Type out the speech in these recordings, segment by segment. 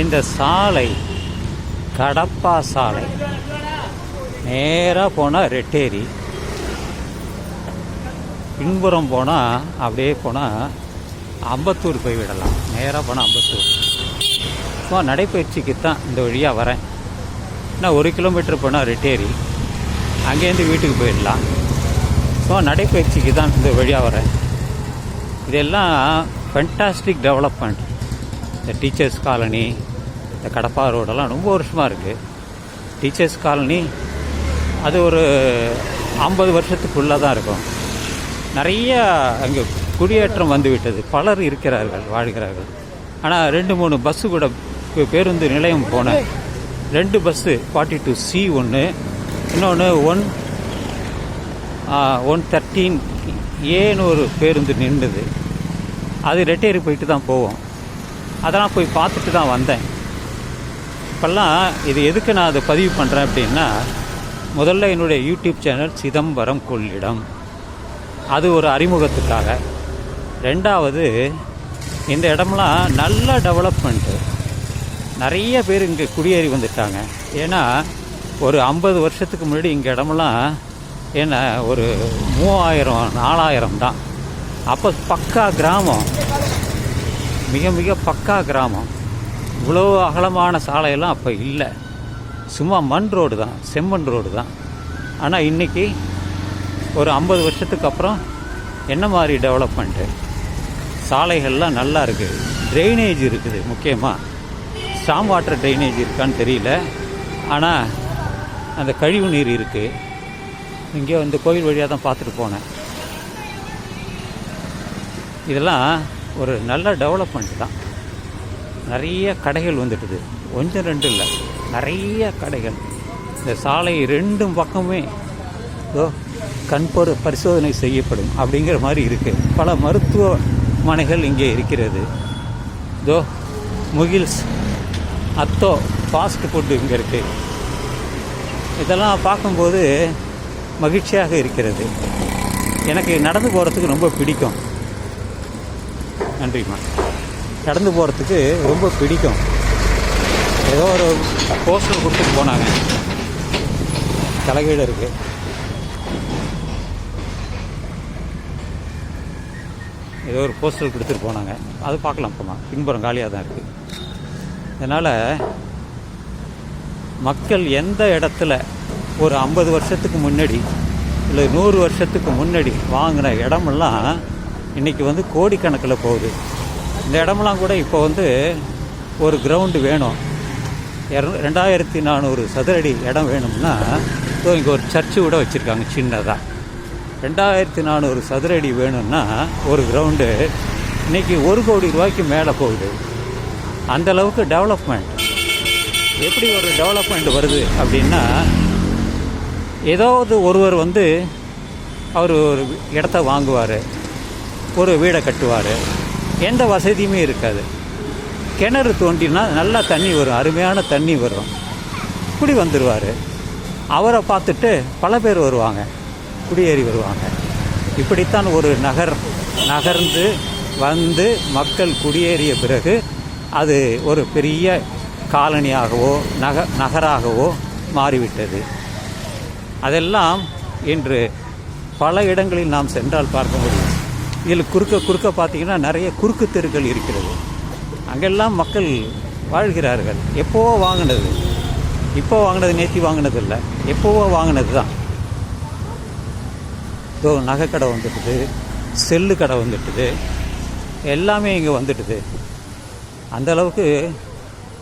இந்த சாலை கடப்பா சாலை. நேராக போனால் ரெட்டேரி. பின்புறம் போனால் அப்படியே போனால் அம்பத்தூர் போய் விடலாம். நேராக போனால் அம்பத்தூர். சும்மா நடைப்பயிற்சிக்கு தான் இந்த வழியாக வரேன். நான் ஒரு கிலோமீட்டர் போனால் ரெட்டேரி. அங்கேருந்து வீட்டுக்கு போயிடலாம். சும்மா நடைப்பயிற்சிக்கு தான் இந்த வழியாக வரேன். இதெல்லாம் ஃபென்டாஸ்டிக் டெவலப்மெண்ட் இந்த டீச்சர்ஸ் காலனி இந்த கடப்பா ரோடெல்லாம் ரொம்ப வருஷமாக இருக்குது டீச்சர்ஸ் காலனி அது ஒரு ஐம்பது வருஷத்துக்குள்ளே தான் இருக்கும். நிறைய அங்கே குடியேற்றம் வந்துவிட்டது. பலர் இருக்கிறார்கள் வாழ்கிறார்கள். ஆனால் ரெண்டு மூணு பஸ்ஸு கூட பேருந்து நிலையம் போன ரெண்டு பஸ்ஸு ஃபார்ட்டி டூ சி ஒன்று இன்னொன்று ஒன் ஒன் தேர்ட்டீன் ஏன்னு ஒரு பேருந்து நின்றுது. அது ரெட்டேரி போயிட்டு தான் போவோம். அதெல்லாம் போய் பார்த்துட்டு தான் வந்தேன். இப்போல்லாம் இது எதுக்கு நான் அதை பதிவு பண்ணுறேன் அப்படின்னா முதல்ல என்னுடைய யூடியூப் சேனல் சிதம்பரம் கொள்ளிடம். அது ஒரு அறிமுகத்துக்காக. ரெண்டாவது இந்த இடம்லாம் நல்ல டெவலப்மெண்ட்டு. நிறைய பேர் இங்கே குடியேறி வந்துட்டாங்க. ஏன்னா ஒரு ஐம்பது வருஷத்துக்கு முன்னாடி இங்கே இடமெல்லாம் என்ன ஒரு மூவாயிரம் நாலாயிரம் தான். அப்போ பக்கா கிராமம். மிக மிக பக்கா கிராமம். இவ்வளோ அகலமான சாலையெல்லாம் அப்போ இல்லை. சும்மா மண் ரோடு தான் செம்மண் ரோடு தான். ஆனால் இன்றைக்கி ஒரு ஐம்பது வருஷத்துக்கு அப்புறம் என்ன மாதிரி டெவலப்மெண்ட்டு சாலைகள்லாம் நல்லா இருக்குது ட்ரைனேஜ் இருக்குது முக்கியமாக ஸ்டாம் வாட்டர் ட்ரைனேஜ் இருக்கான்னு தெரியல. ஆனால் அந்த கழிவு நீர் இருக்குது இங்கே வந்து கோயில் வழியாக தான் பார்த்துட்டு போனேன். இதெல்லாம் ஒரு நல்ல டெவலப்மெண்ட் தான். நிறைய கடைகள் வந்துட்டுது. கொஞ்சம் ரெண்டு இல்லை. நிறைய கடைகள். இந்த சாலை ரெண்டும் பக்கமே கண் பொரு பரிசோதனை செய்யப்படும் அப்படிங்கிற மாதிரி இருக்குது பல மருத்துவமனைகள் இங்கே இருக்கிறது. இதோ முகில்ஸ் அத்தோ ஃபாஸ்ட் ஃபுட்டு இங்கே இருக்குது இதெல்லாம் பார்க்கும்போது மகிழ்ச்சியாக இருக்கிறது. எனக்கு நடந்து போகிறதுக்கு ரொம்ப பிடிக்கும். நன்றிம்மா நடந்து போகிறதுக்கு ரொம்ப பிடிக்கும். ஏதோ ஒரு போஸ்டர் கொடுத்துட்டு போனாங்க. தலைகீழ இருக்குது ஏதோ ஒரு போஸ்டர் கொடுத்துட்டு போனாங்க. அது பார்க்கலாம் போமா பின்புறம் காலியாக தான் இருக்குது அதனால் மக்கள் எந்த இடத்துல ஒரு ஐம்பது வருஷத்துக்கு முன்னாடி இல்லை நூறு வருஷத்துக்கு முன்னாடி வாங்கின இடமெல்லாம் இன்றைக்கி வந்து கோடிக்கணக்கில் போகுது. இந்த இடமெல்லாம் கூட இப்போ வந்து ஒரு கிரவுண்டு வேணும். இர- ரெண்டாயிரத்தி நானூறு சதுரடி இடம் வேணும்னா ஸோ இங்கே ஒரு சர்ச்சு கூட வச்சுருக்காங்க சின்னதாக ரெண்டாயிரத்தி நானூறு சதுரடி வேணும்னா ஒரு கிரவுண்டு இன்றைக்கி ஒரு கோடி ரூபாய்க்கு மேலே போகுது. அந்தளவுக்கு டெவலப்மெண்ட் எப்படி ஒரு டெவலப்மெண்ட் வருது அப்படின்னா ஏதாவது ஒருவர் வந்து அவர் ஒரு இடத்த வாங்குவார். ஒரு வீடை கட்டுவார். எந்த வசதியுமே இருக்காது. கிணறு தோண்டினா நல்லா தண்ணி வரும். அருமையான தண்ணி வரும். குடி வந்துடுவார் அவரை பார்த்துட்டு பல பேர் வருவாங்க. குடியேறி வருவாங்க. இப்படித்தான் ஒரு நகர் நகர்ந்து வந்து மக்கள் குடியேறிய பிறகு அது ஒரு பெரிய காலனியாகவோ நக நகராகவோ மாறிவிட்டது. அதெல்லாம் இன்று பல இடங்களில் நாம் சென்றால் பார்க்க முடியும். இதில் குறுக்க குறுக்க பார்த்தீங்கன்னா நிறைய குறுக்கு தெருக்கள் இருக்கிறது. அங்கெல்லாம் மக்கள் வாழ்கிறார்கள். எப்போவோ வாங்கினது. இப்போ வாங்கினது நேற்றி வாங்கினது இல்லை எப்போவோ வாங்கினது தான். இதோ நகைக்கடை வந்துட்டுது. செல்லு கடை வந்துட்டுது. எல்லாமே இங்கே வந்துட்டுது. அந்த அளவுக்கு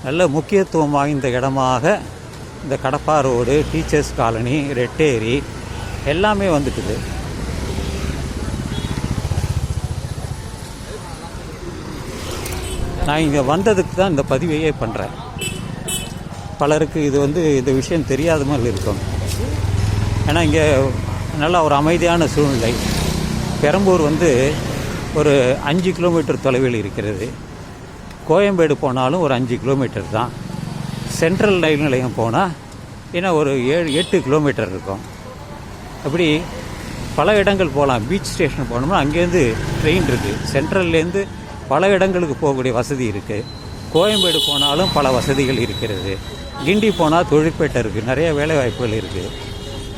நல்ல முக்கியத்துவம் வாய்ந்த இடமாக இந்த Kadapa road teachers colony Retteri எல்லாமே வந்துட்டுது. நான் இங்கே வந்ததுக்கு தான் இந்த பதிவையே பண்ணுறேன் பலருக்கு இது வந்து இந்த விஷயம் தெரியாத மாதிரி இருக்கும். ஏன்னா இங்கே நல்லா ஒரு அமைதியான சூழ்நிலை. பெரம்பூர் வந்து ஒரு அஞ்சு கிலோமீட்டர் தொலைவில் இருக்கிறது. கோயம்பேடு போனாலும் ஒரு அஞ்சு கிலோமீட்டர் தான். சென்ட்ரல் ரயில் நிலையம் போனால் ஏன்னா ஒரு ஏழு எட்டு கிலோமீட்டர் இருக்கும். அப்படி பல இடங்கள் போகலாம் பீச் ஸ்டேஷன் போனோம்னா அங்கேருந்து ட்ரெயின் இருக்குது சென்ட்ரல்லேருந்து பல இடங்களுக்கு போகக்கூடிய வசதி இருக்குது கோயம்பேடு போனாலும் பல வசதிகள் இருக்கிறது. கிண்டி போனால் தொழிற்பேட்டை இருக்குது நிறைய வேலை வாய்ப்புகள் இருக்குது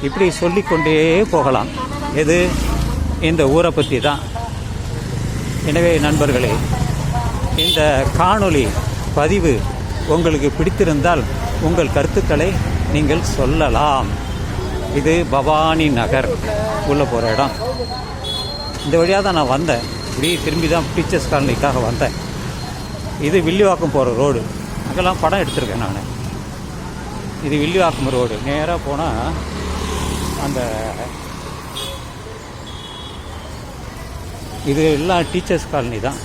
இப்படி சொல்லிக்கொண்டே போகலாம். எது? இந்த ஊரை பற்றி தான். எனவே நண்பர்களே இந்த காணொளி பதிவு உங்களுக்கு பிடித்திருந்தால் உங்கள் கருத்துக்களை நீங்கள் சொல்லலாம். இது பவானி நகர். உள்ளே போகிற இடம். இந்த வழியாக தான் நான் வந்தேன். இப்படி திரும்பி தான் டீச்சர்ஸ் காலனிக்காக வந்தேன். இது வில்லிவாக்கம் போகிற ரோடு. அங்கெல்லாம் படம் எடுத்திருக்கேன் நான். இது வில்லிவாக்கம் ரோடு. நேராக போனால் அந்த இது எல்லாம் டீச்சர்ஸ் காலனி தான்.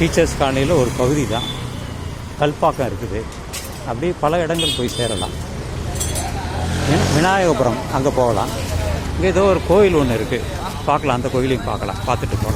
டீச்சர்ஸ் காலனியில் ஒரு பகுதி தான். கல்பாக்கம் இருக்குது. அப்படியே பல இடங்கள் போய் சேரலாம். விநாயகபுரம் அங்கே போகலாம். இங்கே ஏதோ ஒரு கோயில் ஒன்று இருக்குது பார்க்கலாம் அந்த கோயிலையும் பார்க்கலாம். பார்த்துட்டு போகலாம்